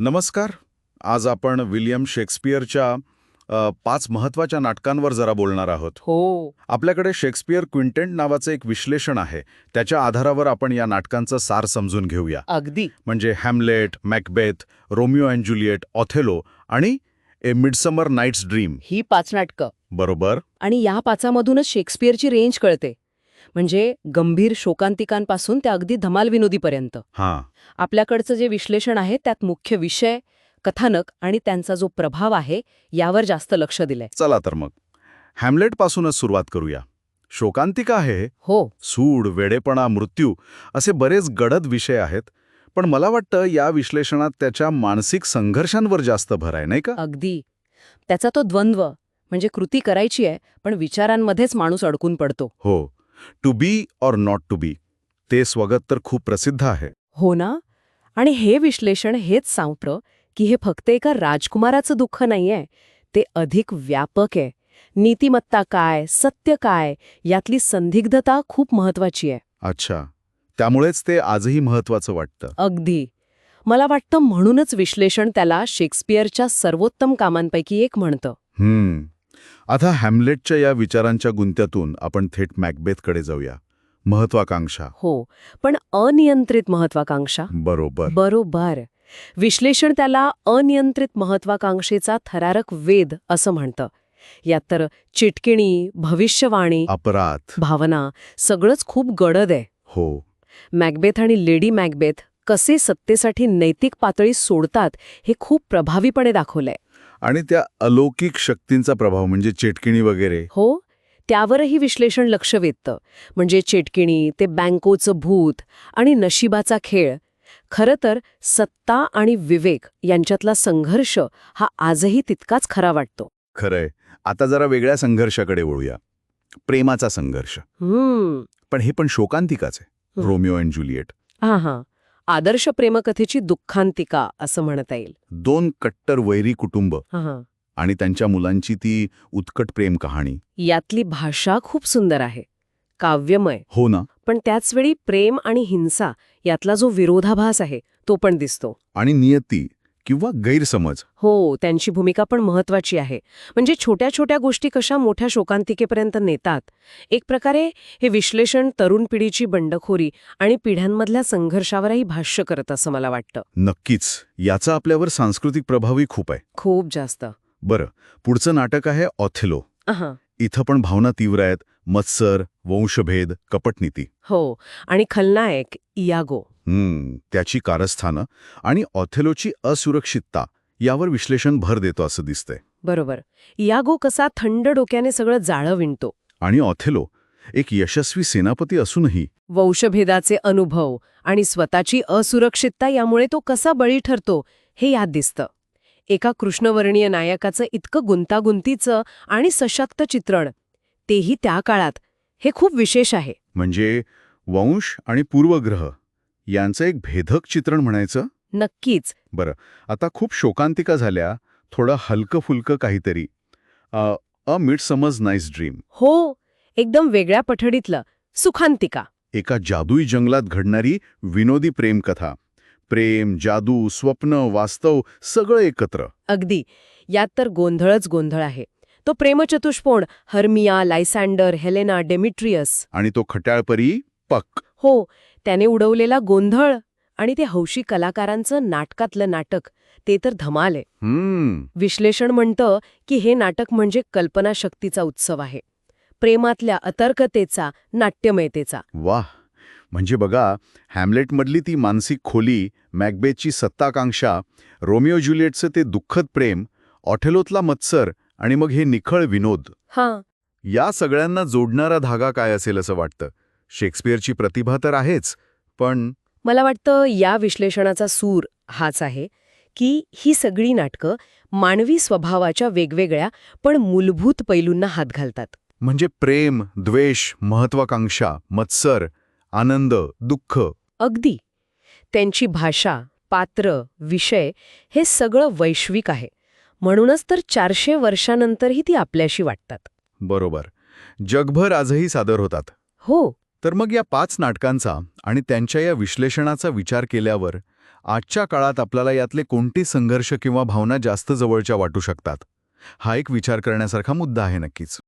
नमस्कार. आज आपण विल्यम शेक्सपियरच्या पाच महत्त्वाच्या नाटकांवर जरा बोलणार आहोत. हो. आपल्याकडे शेक्सपियर क्विंटेंट नावाचं एक विश्लेषण आहे. त्याच्या आधारावर आपण या नाटकांचं सार समजून घेऊया. अगदी. म्हणजे Hamlet Macbeth Romeo and Juliet Othello आणि ए मिडसमर नाईट्स ड्रीम. ही पाच नाटकं. बरोबर. आणि या पाचामधूनच शेक्सपियरची रेंज कळते. म्हणजे गंभीर शोकांतिकांपासून त्या अगदी धमाल विनोदीपर्यंत हां. आपल्याकडचं जे विश्लेषण आहे त्यात मुख्य विषय कथानक आणि त्यांचा जो प्रभाव आहे यावर जास्त लक्ष दिलंय. चला तर मग. हॅमलेटपासूनच सुरुवात करूया. शोकांतिका आहे हो. सूड वेडेपणा मृत्यू असे बरेच गडद विषय आहेत पण मला वाटतं या विश्लेषणात त्याच्या मानसिक संघर्षांवर जास्त भर आहे नाही का? अगदी. त्याचा तो द्वंद्व म्हणजे कृती करायची आहे पण विचारांमध्येच माणूस अडकून पडतो. हो. To be or not to be. ते स्वगत तर खूप प्रसिद्ध आहे. हो ना? आणि हे विश्लेषण हेच सांगतं की हे फक्त एका राजकुमाराचं दुःख नाहीये. ते अधिक व्यापक आहे. नीतिमत्ता काय सत्य काय यातली संदिग्धता खूप महत्वाची आहे. अच्छा. त्यामुळेच ते आजही महत्वाचं वाटतं. अगदी. मला वाटतं म्हणूनच विश्लेषण त्याला शेक्सपियरच्या सर्वोत्तम कामांपैकी एक म्हणतं. हम्म. आता हॅमलेटच्या या विचारांच्या गुंत्यातून आपण थेट मॅकबेथकडे जाऊया. महत्वाकांक्षा हो पण अनियंत्रित महत्वाकांक्षा बरोबर. बरोबर. विश्लेषण त्याला अनियंत्रित महत्वाकांक्षेचा थरारक वेध असं म्हणतं. यात तर चिटकिणी भविष्यवाणी अपराध. भावना सगळंच खूप गडद आहे. हो. मॅकबेथ आणि लेडी मॅकबेथ कसे सत्तेसाठी नैतिक पातळी सोडतात हे खूप प्रभावीपणे दाखवलंय. आणि त्या अलौकिक शक्तींचा प्रभाव म्हणजे चेटकिणी वगैरे. हो त्यावरही विश्लेषण लक्ष वेधतं. म्हणजे चेटकिणी ते बँकोचं भूत आणि नशिबाचा खेळ. खरं तर सत्ता आणि विवेक यांच्यातला संघर्ष हा आजही तितकाच खरा वाटतो. खरंय. आता जरा वेगळ्या संघर्षाकडे वळूया. प्रेमाचा संघर्ष. पण हे पण शोकांतिकाच आहे. Romeo and Juliet. हा हा. आदर्श प्रेमकथेची दुःखांतिका असं म्हणता येईल. दोन कट्टर वैरी कुटुंब आणि त्यांच्या मुलांची ती उत्कट प्रेम कहाणी. यातली भाषा खूप सुंदर आहे. काव्यमय. हो ना. पण त्याचवेळी प्रेम आणि हिंसा यातला जो विरोधाभास आहे तो पण दिसतो. आणि नियती. किंवा गैरसमज? हो त्यांची भूमिका पण महत्वाची आहे. म्हणजे छोट्या छोट्या गोष्टी कशा मोठ्या शोकांतिकेपर्यंत नेतात? एक प्रकारे हे विश्लेषण तरुण पिढीची बंडखोरी आणि पिढ्यांमधल्या संघर्षावरही भाष्य करत असं मला वाटतं. नक्कीच. याचा आपल्यावर सांस्कृतिक प्रभावही खूप आहे. खूप जास्त. बरं. पुढचं नाटक आहे ऑथेलो. इथं पण भावना तीव्र आहेत. मत्सर वंशभेद कपटनीती. हो आणि खलनायक इयागो. हम्म त्याची कारस्थानं आणि ऑथेलोची असुरक्षितता यावर विश्लेषण भर देतो असं दिसतंय. बरोबर. इयागो कसा थंड डोक्याने सगळं जाळं विणतो. आणि ऑथेलो एक यशस्वी सेनापती असूनही वंशभेदाचे अनुभव आणि स्वतःची असुरक्षितता यामुळे तो कसा बळी ठरतो हे यात दिसतं. एका कृष्णवर्णीय नायकाचं इतकं गुंतागुंतीचं आणि सशक्त चित्रण तेही त्या काळात हे खूप विशेष आहे. म्हणजे वंश आणि पूर्वग्रह यांचं एक भेदक चित्रण म्हणायचं? नक्कीच. बरं आता खूप शोकांतिका झाल्या थोडं हलकं फुलकं काहीतरी. A a midsummer night's dream. हो एकदम वेगळ्या पठडीतलं सुखांतिका. एका जादुई जंगलात घडणारी विनोदी प्रेमकथा. प्रेम जादू स्वप्न वास्तव सगळं एकत्र. अगदी. यात तर गोंधळच गोंधळ आहे. तो प्रेमचतुष्कोण हर्मिया लायसँडर हेलेना डेमिट्रियस. आणि तो खट्याळपरी पक. हो त्याने उडवलेला गोंधळ आणि ते हौशी कलाकारांचं नाटकातलं नाटक ते तर धमाल. आहे हम्म. विश्लेषण म्हणतं की हे नाटक म्हणजे कल्पनाशक्तीचा उत्सव आहे. प्रेमातल्या अतर्कतेचा नाट्यमयतेचा. वाह! म्हणजे बघा हॅमलेटमधली ती मानसिक खोली मॅकबेथची सत्ताकांक्षा रोमिओ ज्युलिएटचं ते दुःखद प्रेम ऑथेलोतला मत्सर आणि मग हे निखळ विनोद. हां. या सगळ्यांना जोडणारा धागा काय असेल असं वाटतं? शेक्सपियरची प्रतिभा तर आहेच पण मला वाटतं या विश्लेषणाचा सूर हाच आहे की ही सगळी नाटकं मानवी स्वभावाच्या वेगवेगळ्या पण मूलभूत पैलूंना हात घालतात. म्हणजे प्रेम द्वेष महत्वाकांक्षा मत्सर आनंद दुःख. अगदी. त्यांची भाषा पात्र विषय हे सगळं वैश्विक आहे. म्हणूनच तर चारशे वर्षानंतरही ती आपल्याशी वाटतात. बरोबर. जगभर आजही सादर होतात. हो. तर मग या पाच नाटकांचा आणि त्यांच्या या विश्लेषणाचा विचार केल्यावर आजच्या काळात आपल्याला यातले कोणते संघर्ष किंवा भावना जास्त जवळच्या वाटू शकतात? हा एक विचार करण्यासारखा मुद्दा आहे नक्कीच.